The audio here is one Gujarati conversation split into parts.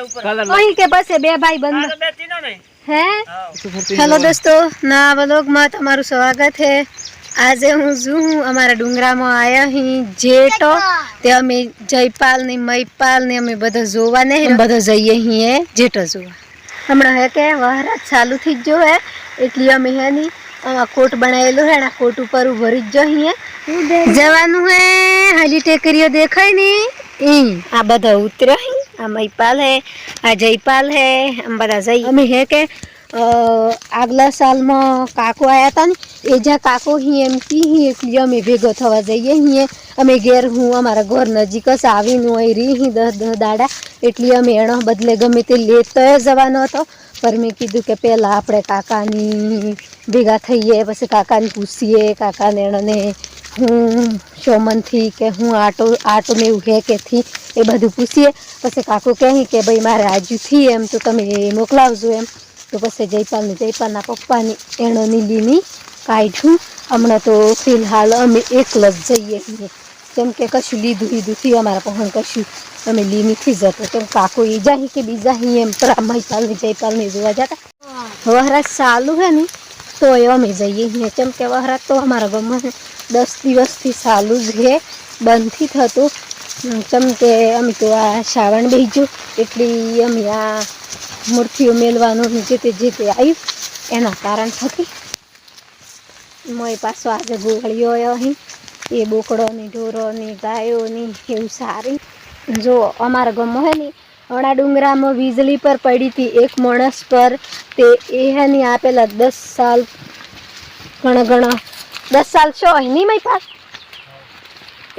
અહીં કે બસ બે ભાઈ બંધ. હે હેલો દોસ્તો ના વ્લોગમાં તમારું સ્વાગત છે. આજે હું છું અમારા ડુંગરામાં આવ્યા અહીં જેટો તે અમે જયપાલ ને મયપાલ ને અમે બધા જોવા ને બધા જઈએ અહીં જેટો જોવા. હમણાં હે કે વહરાત ચાલુ થઈ જ જો હે એટલે અમે હે ની આ કોટ બનાવેલો હે આ કોટ ઉપર ભરી જ જો અહીંયા જવાનું હે હાલી ટેકરીઓ દેખાય ને. આ બધા ઉતરે આ મયપાલ હે, આ જયપાલ હે, આમ બધા જઈ. અમે હે કે આગલા સાલમાં કાકો આવ્યા હતા ને, એ જ્યાં કાકો હી, એમ કી હી, એટલે અમે ભેગો થવા જઈએ હીએ અમે ઘેર હું, અમારા ઘર નજીક જ આવીને હોય રી હી દસ દસ દાડા. એટલે અમે એનો બદલે ગમે તે લેતો જવાનો હતો. પણ મેં કીધું કે પહેલાં આપણે કાકાની ભેગા થઈએ, પછી કાકાને પૂછીએ, કાકાને એણે હું શોમનથી કે હું આટો આટો ને એવું હે કેથી એ બધું પૂછીએ. પછી કાકુ કહે કે ભાઈ મારે આજુથી એમ તો તમે મોકલાવજો એમ. તો પછી જયપાલને જયપાલના પપ્પાની એણોની નીલીની કાઢ્યું. હમણાં તો ફિલહાલ અમે એકલ જ જઈએ છીએ. કેમ કે કશું લીધું લીધું થયું અમારા પહોંચ કશું અમે લીનીથી જતો કેમ કાકો એ જાહી કે બીજા હી એમ પરા મહિપાલને જયપાલને જોવા જતા. વહરાજ ચાલુ હે ને? તો એ અમે જઈએ છીએ. કેમ કે વહરાત તો અમારા ગામમાં દસ દિવસથી ચાલુ જ છે. બંધથી થતું. કેમ કે અમે તો આ શ્રાવણ બેસજો એટલી અમે આ મૂર્તિઓ મેળવાનું જે તે જે તે આવ્યું એના કારણ થકી મોય પાછો આજે ગોળીઓ અહીં એ બોકડોની ઢોરોની ગાયોની, એવું સારી. જો અમારા ગામમાં હોય ને હમણાં ડુંગરામાં વીજળી પર પડી હતી. એક માણસ પર તે એ આપેલા દસ સાલ ઘણા ઘણા. દસ સાલ છો? નહીં મારી પાસ?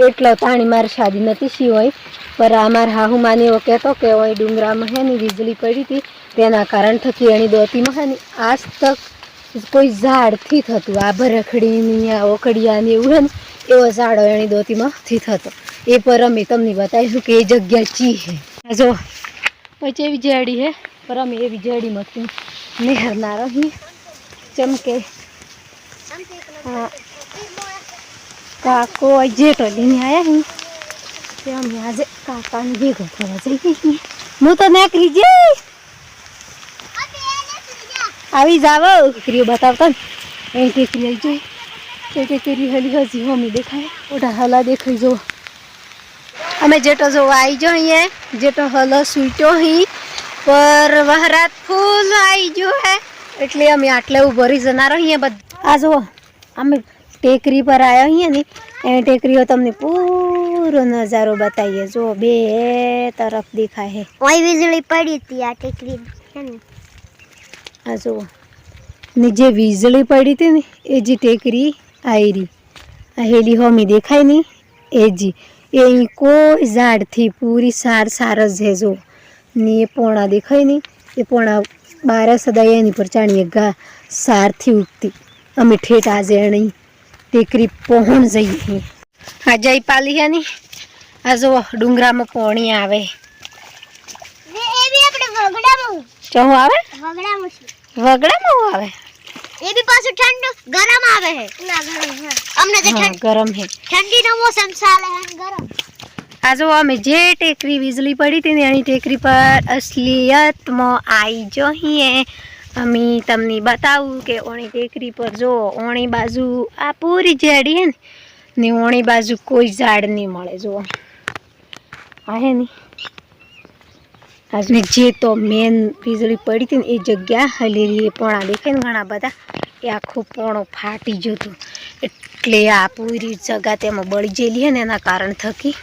એટલો તાણી મારી શાદી નથી હોય. પર આ હાહુ માને એવો કહેતો કે હોય ડુંગરામાં હે ને વીજળી પડી હતી. તેના કારણ થકી એની દોતીમાં હે આજ તક કોઈ ઝાડથી થતું. આ ભરખડીની આ ઓકડિયાની એવું હે ને, એવો ઝાડો એની દોતીમાંથી થતો. એ પર અમે તમને બતાવીશું કે એ જગ્યા ચી હે. જો, પછી એવી જેડી હે, પર અમે એવી જેડીમાંથી નહેરના રહી ચમકે કાકો જેટો લઈને આવ્યા હી. તે અમે આજે કાકાને ભેગો કરવા જઈએ છીએ હું તો નાકરી જઈ આવી જાવ ક્રિયો બતાવતા ને એ કે ક્રિયા જોઈ. કે કે કરી હલી હજી હોમી દેખાય. ઓઢા હલા દેખાઈ જો અમે જેટો જો આવી જો અહીંયા જેટો હલો સૂટ્યો હી પર વહરાત ફૂલ આવી ગયો હે એટલે અમે આટલે ઉભરી જનારો અહીંયા બધા આ જુઓ અમે ટેકરી પર આવ્યા અહીંયા ને એ ટેકરીઓ તમને પૂરો નજારો બતાવીએ. જો બે તરફ દેખાય હે. ઓય વીજળી પડી હતી આ ટેકરી આ જુઓ ને જે વીજળી પડી હતી ને એ જે ટેકરી આયરી. આ હેલી હોમી દેખાય નહીં એ જી. એ કોઈ ઝાડથી પૂરી સાર સાર જ છે ને એ પોણા દેખાય નહીં. એ પોણા બારે સદાય એની પર ચાણીએ ગા સારથી ઉગતી. અમે ઠેઠ આજે નહીં ટેકરી પહોંચ જઈએ આ આ જયપાલી હે ની આ જો ડુંગરામાં પોણી આવે. ચહું આવે? વગડામાં આવે? એ બી પાછું ઠંડુ ગરમ આવે ના ગરમ છે. અમને જે હા, ઠંડ ગરમ હે ઠંડીનો મોસમ ચાલે હે ગરમ. આ જો અમે જે ટેકરી વીજળી પડી હતી ને એની ટેકરી પર અસલિયતમાં આવી જોઈએ. અમે તમને બતાવું કે ઓણી ટેકરી પર જો ઓણી બાજુ આ પૂરી જેડી હે ને ને ઓણી બાજુ કોઈ ઝાડ નહીં મળે જુઓ. આ હે ને. આજને જે તો મેન વીજળી પડી હતી ને એ જગ્યા હલેલી એ પોણા દેખાય ને ઘણા બધા, એ આખું પોણો ફાટી જતું એટલે આ પૂરી જગા તેમાં બળી ગયેલી હે ને એના કારણ થકી.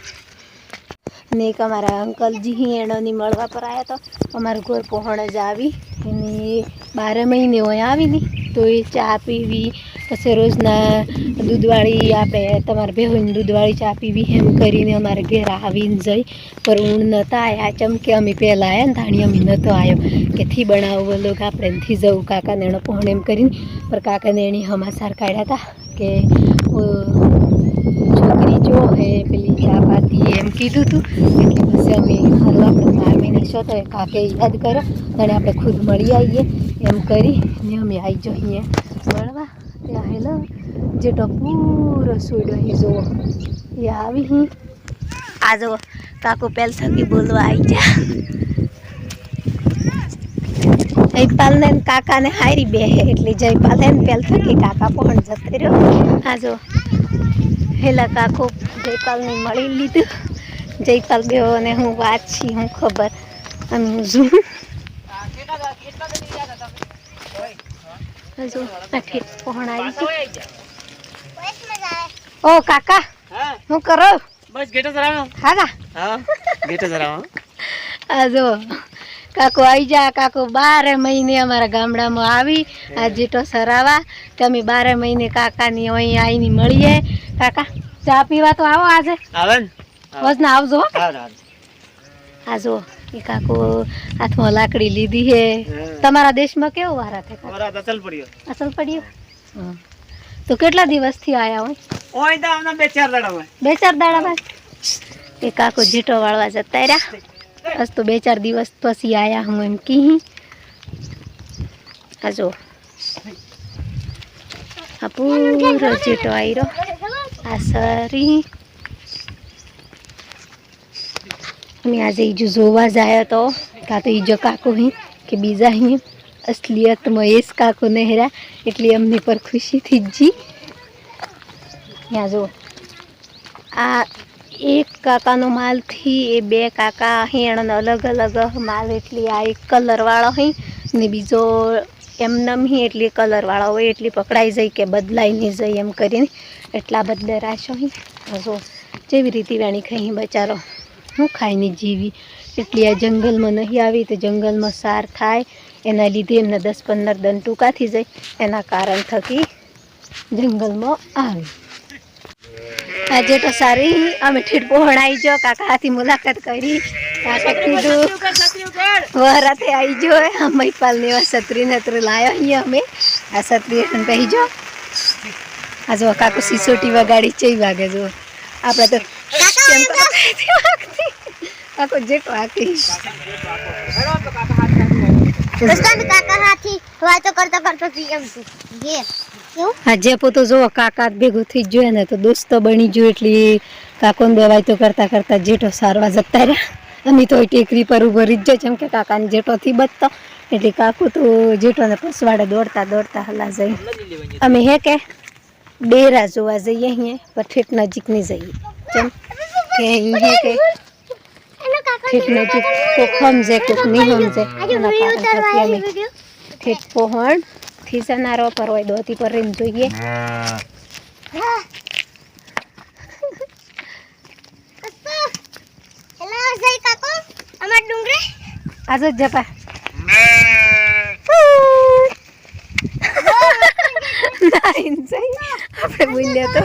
ને એક અમારા અંકલજી એણોની મળવા પર આવ્યા તો, અમારું ઘર પહોણ જ આવી. અને બારે મહિને હોય આવીને, તો એ ચા પીવી, પછી રોજના દૂધવાળી આપણે તમારે બેહોઈને દૂધવાળી ચા પીવી એમ કરીને અમારે ઘેર આવીને જઈ. પર ઊણ નહોતા આવ્યા ચમકે અમે પહેલાં આવ્યા ને ધાણી અમે નહોતો આવ્યો કે થી બનાવો લોક આપણે થી જવું. કાકાને એનો પહોણ એમ કરીને. પર કાકાને એની હમાસાર કાઢ્યા હતા કે છોકરી જો હે, પેલી ચા પાતી એમ કીધું હતું એટલે પછી અમે હારું આપણે મહિને છો તો કાકે યાદ કર્યો. અને આપણે ખુદ મળી આવીએ એમ કરી ને અમે આવી જઈએ મળવા. ત્યાં હેલો. જે પૂરો સુડ્યો અહીં જુઓ. એ આવી હી. આ જુઓ કાકુ પહેલ થકી બોલવા આવી જા જયપાલ ને કાકા ને હારી બે એટલે જયપાલ ને પેલ થકી કાકા પણ જતો રહ્યો. આ જો હેલા કાકો જયપાલ ને મળી લીધું. જયપાલ બે ને હું વાત છી હું ખબર. અને હું જોઉં હજુ આ ઠેઠ પહોંચ આવી ગઈ. ઓ કાકા હું? કરો? બસ ગેટો ધરાવો હારા? હા ગેટો ધરાવો આ જો કાકો આવી જા કાકો બારે મહિને અમારા ગામડામાં આવી. આ જેટો સરાવા. તમે બારે મહિને કાકાની અહીં આવીને મળીએ. કાકા ચા પીવા તો આવો આજે? આવે ને? આવજો હા. હા આ જો એ કાકો હાથમાં લાકડી લીધી હે. તમારા દેશમાં કેવો વારા થાય અસલ પડ્યો. અસલ પડ્યું? હં. તો કેટલા દિવસથી આયા હોય? ઓય તો આમના બે ચાર દાડા હોય. બે ચાર દાડા બાદ? એ કાકો જીટો વાળવા જતા રહ્યા. બસ તો બે ચાર દિવસ પછી આયા હું એમ કી. આ જો આ પૂરો જીટો આયરો. આ સરી. અને આજે ઈજો જોવા જાય તો કાં તો ઈજો કાકો હી કે બીજા હી અસલિયતમાં એસ કાકો નહેરા, એટલે એમની પર ખુશીથી જ ત્યાં જો આ એક કાકાનો માલથી એ બે કાકા હેણ અલગ અલગ માલ, એટલે આ એક કલરવાળો હોય ને બીજો એમનેમ હી, એટલે કલરવાળો હોય, એટલે પકડાઈ જાય કે બદલાઈ નહીં જાય એમ કરીને એટલા બદલે રાશો હી. જો જેવી રીતે વેણી ખાઈ બચારો. હું ખાઈને જીવી. એટલી આ જંગલમાં નહીં આવી, તો જંગલમાં સાર થાય એના લીધે એમને દસ પંદર દન ટૂંકા થઈ જાય એના કારણ થકી જંગલમાં આવે. આજે તો સારી અમે ઠીડપો હણાઈ જો કાકા હાથી મુલાકાત કરી. કાકા કીધું વરાતે આવી જો આ મહિપાલ ને એવા છત્રી નત્ર લાયો અહીંયા અમે. આ છત્રી પહેરી જો. આ જો કાકુ સિસોટી વગાડી ચઈ વાગે જો. આપણે તો કેમ જે. કાકો. જેટ કાકા હાથી વાતો કરતા કરતા પીએમ તું જે કેવું? આ જે પોતો જો કાકા ભેગું થઈ જોઈએ ને તો દોસ્તો બની ગયો એટલી કાકોને બે કરતા કરતા જેઠો સારવા જતા રહ્યા. અમે તો ટેકરી પર ઊભો રહી જાય જેમ કે કાકાને જેઠોથી બચતો. એટલે કાકુ તો જેઠોને પસવાડે દોડતા દોડતા હલા જઈ. અમે હે કે ડેરા જોવા જઈએ અહીંયા પર ઠેઠ નજીક નહીં જઈએ. જેમ કે અહીં હે કે ઠેઠ નજીક કોક સમજે કોક નહીં સમજે આજે એના વિડિયો કારણ ઉતારવા થકી આવી અમે વિડિયો. ઠેઠ પહોંચથી જનારો પર હોય દોતી પર રહીને જોઈએ આજ જપા. આપણે બોલ્યા તો.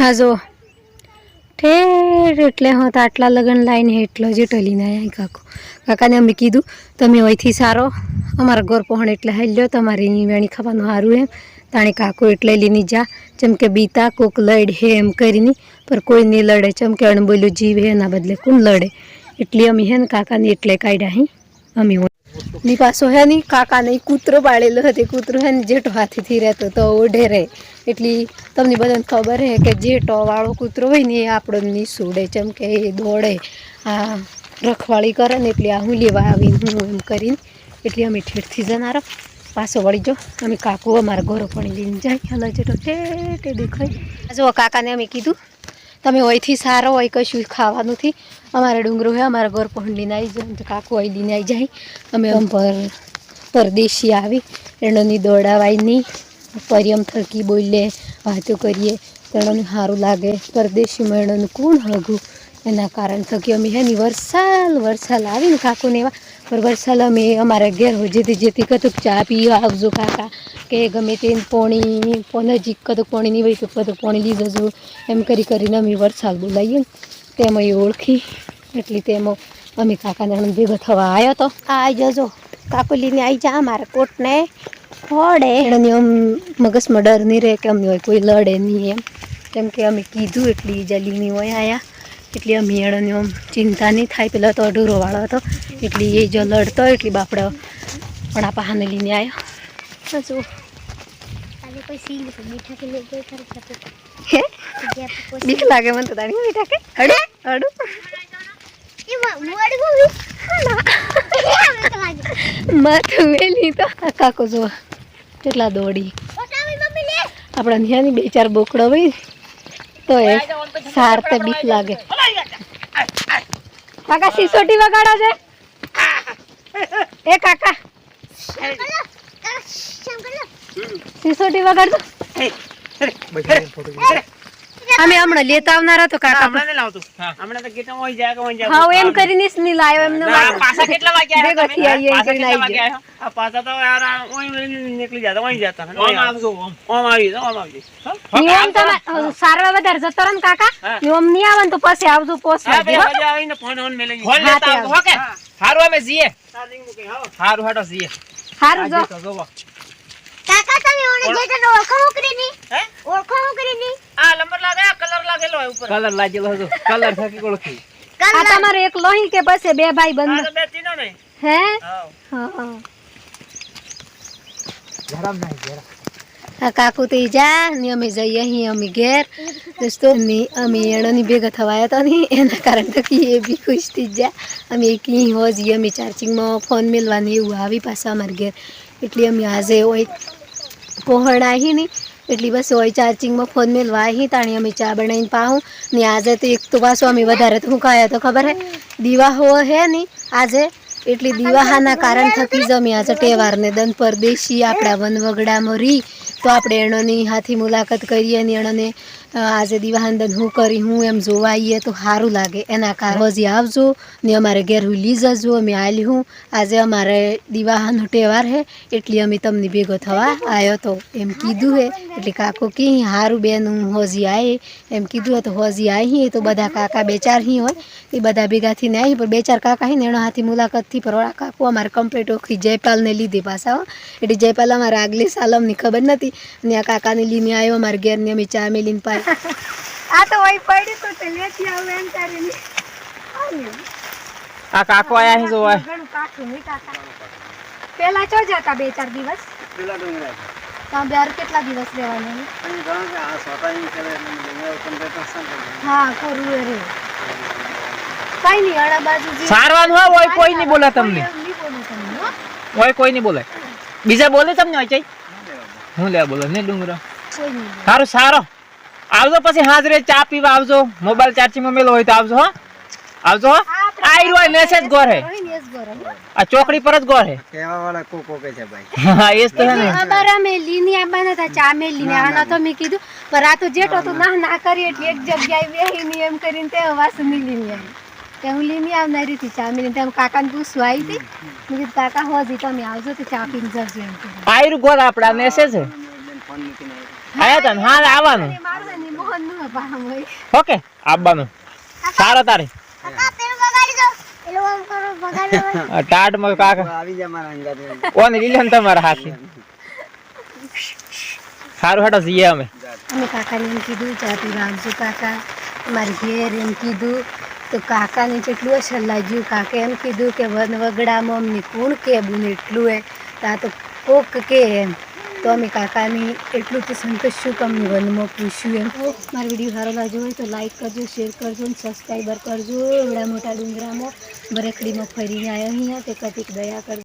હે. જો. ઠેર એટલે હું તો આટલા લગન લાઈને એટલો જ ટલીને આવ્યા કાકો. કાકાને અમે કીધું તમે અહીંથી સારો. અમારા ઘર પહોણ એટલે હાલ લ્યો તમારી વેણી ખાવાનું સારું એમ. તાણે કાકો એટલે લઈને જા. જેમ કે બીતા કોક લડ હે એમ કરીને. પર કોઈ નહીં લડે જેમ કે અણબોલું જીવ હે એના બદલે કોણ લડે? એટલે અમે હે ને કાકાને એટલે કાઢ્યા અહીં અમે ની પાછો હે ની કાકાને કૂતરો પાળેલો હતો. કૂતરો હે ને હાથીથી રહેતો તો ઓઢે રહે. એટલી તમને બધાને ખબર હે કે જેઠો વાળો કૂતરો હોય ને એ આપણો નહીં છોડે જેમ કે એ દોડે, આ રખવાળી કરે ને એટલે આ હું લેવા આવીને હું એમ કરીને એટલે અમે ઠેઠથી જનારો પાછો વળી જો, અમે કાકુ અમારા ઘરો પણ લઈને જાય. અને જેઠો ઠેઠે દેખાય. જો કાકાને અમે કીધું તમે અહીંથી સારો હોય કશું ખાવાનું થી. અમારે ડુંગરું હોય અમારા ઘર લઈને આવી જાય કાકુ અહીં લઈને આવી જાય. અમે આમ પર, પરદેશી આવી, એણોની દોડાવાયની પરિયમ થકી બોલીએ વાતો કરીએ. તેણોને સારું લાગે. પરદેશીમાં એણોનું કોણ હગું? એના કારણ થકી અમે હેની વરસાલ વરસાલ આવીને કાકુને એવા પર વરસાલ અમે અમારા ઘેર જેથી જેથી કતું ચા પીવા આવજો કાકા. કે ગમે તે પોણી નજીક કતું પોણી નહીં હોય તો કતું પોણી લઈ જજો. એમ કરી કરીને અમે વરસાદ બોલાવીએ. તેમાં એ ઓળખી. એટલી તેમાં અમે કાકાને ભેગો થવા આવ્યો તો. આ જજો. કાકુ લઈને આવી જા મારા કોટને. ફોડે એને આમ મગજમાં ડર નહીં રહે કે અમને હોય કોઈ લડે નહીં એમ. કેમ કે અમે કીધું એટલી જલીની હોય આયા. એટલે અમે એણોની આમ ચિંતા નહીં થાય. પેલો તો અઢૂરો વાળો હતો. એટલે એ જો લડતો એટલી બાપડો પણ આ પહાને લઈને આવ્યો જો બીક લાગે મને તો તારી બેટા કે? અડુ અડુ માથું વેલી તો. કાકો જો કેટલા દોડી. આપણા ત્યાંની બે ચાર બોકડો હોય તો એ સાર તે બીક લાગે. કાકા સિસોટી વગાડો છે. એ કાકા. સિસોટી વગાડતો અમે હમણાં લેતા આવનારા તો કાકા. હમણાં લાવતું. હમણાં તો કેતા હોય જાય કે હોય જાય. હા એમ કરીને જ નહીં લાવ્યો એમને ના, પાછા કેટલા વાગ્યા ભેગો થઈ પાછા કેટલા આવી વાગ્યા આ પાછા તો યાર ઓય નીકળી જતા ઓય જાતા. ઓમ આવજો ઓમ. આવી ઓમ આવજો હો? નિયમ તમે વધારે જતો રહો ને કાકા. હા. નિયમ નહીં આવે તો પછી આવજો પોસ્ટ લાગી હો. આવીને ફોન ઓન મેલે ફોન લેતા આવજો, ઓકે કે? હારું અમે મૂકી હારું હાટો જઈએ. હારું જો. કાકા તમે ઓને જેટલો ઓળખો કરી હે? ઓળખો કરી આ નંબર લાગે આ કલર લાગેલો હોય ઉપર. કલર લાગેલો હતો કલર થકી ઓળખી આ તમારો એક લોહી કે પછી બે ભાઈ બંધ? તો બે તીનો ને હે? હા. હા. જરામ નહીં જરા આ કાકુ તો જા, ને અમે જઈએ અહીં, અમે ઘેર. દોસ્તો ની અમે એણોની ભેગા થવાયા હતા ને, એના કારણે તો એ બી ખુશ થઈ જા. અમે કી હો જઈએ, અમે ચાર્જિંગમાં ફોન મેલવાની એવું આવી પાછા અમારે ઘેર. એટલે અમે આજે હોય પહોણ આવી ને, એટલી બસ હોય ચાર્જિંગમાં ફોન મેલવા આવી તાણી અમે ચા બનાવીને પાહું. ને આજે તો એક તો પાછો અમે વધારે તો હું ખાયા તો ખબર હે? દીવા હો હે ને, આજે. એટલી દિવાહાના કારણ થકી જ અમે આજે તહેવારને દન પરદેશી, આપણા વનવગડામાં રહી તો આપણે એણોની હાથી મુલાકાત કરીએ ને એણોને આજે દિવાહંદન હું કરી, હું એમ જોવા આવીએ તો સારું લાગે. એના કારણે હજી આવજો ને અમારે ઘેર હું લઈ જજો, અમે આવેલી હું. આજે અમારે દિવાહનો તહેવાર હે, એટલે અમે તમને ભેગો થવા આવ્યો તો એમ કીધું હે. એટલે કાકો કી, હારું બેન, હું હોજી આવી એમ કીધું તો હોજી આવી તો બધા કાકા બે ચાર હી હોય. એ બધા ભેગા થઈને પણ બે ચાર કાકા હી ને, એનો હાથી મુલાકાતથી પરવાળા કાકુ અમારે કમ્પ્લીટ ઓખી જયપાલને લીધી પાછા. એટલે જયપાલ અમારે આગલી સાલમની ખબર નથી ને આ કાકાને લઈને આવ્યો અમારે ઘેરને અમે ચા મેલીને પાઈ આ તો ઓય પડી તો તે લેતી આવું એમ કરીને આ કાકો આયા હે જોવા. ઘણું કાકા પેલા ચો જતા બે ચાર દિવસ? પેલા ડુંગરા તમે બાર કેટલા દિવસ રહેવાનું અહીં ઘણા કે આ સોટા ઈ કરે ને ડુંગરા ઉપર બેઠા હા કોરું એ રે. કઈ નહીં આડા બાજુ જે સારવાનું હોય ઓય કોઈ નહીં બોલે તમને. તમને. ઓય કોઈ નહીં બોલે. બીજા બોલે તમને હોય ચાઈ? હું લે બોલો ને ડુંગરા? સારું સારો. આવજો પછી હાજરે ચા પીવા આવજો મોબાઈલ ચાર્જિંગમાં મેલો હોય તો આવજો હા આવજો આઈ રોય મેસેજ ગોર હે એસ. આ ચોકડી પર જ ગોર હે કેવા વાળા કોકો કે છે ભાઈ હા એ જ તો હે ને અમારા મે લીની આવવાના તા ચા મેલીને આના તો મે કીધું પર આ તો જેટો તો ના ના કરી એટલે એક જગ્યાએ બેહીને એમ કરીને તે વાસુની લીની આવી કે હું લીની આવનારી હતી ચા મેલીને તેમ કાકાને પૂછું આવી હતી મેં કીધું કાકા હોજી તમે આવજો તો ચા પીને જજો એમ રહ્યું ગોર આપડા મેસેજ હે આયા તા હા આવવાનું એ મારવાની મોહનનું પામ હોય ઓકે આવવાનું સારા તારે. ટાટ પેલું બગાડી દો. પેલું આમ કરો બગાડી દો આ ટાટમાં કાકા. આવી જા મારા અંગાત કોણ લીલન તમારા હાથી. સારું હેડો જઈએ અમે. અમે કાકાને એમ કીધું ચા રાખજો કાકા. મારી ઘેર એમ કીધું. તો કાકાને જેટલું અસર લાગ્યું કાકા એમ કીધું કે વન વગડામાં અમને કોણ કે બુન એટલું એ તા તો કોક કે એમ. તો અમે કાકાની એટલું તો સંતોષશું કે અમને વનમાં પૂછ્યું એમ. મારો વીડિયો સારો લાગ્યો હોય તો લાઈક કરજો શેર કરજો અને સબસ્ક્રાઈબર કરજો. એવડા મોટા ડુંગરામાં બરેકડીમાં ફરીને આવ્યા અહીંયા. તે કતિક દયા કરજો.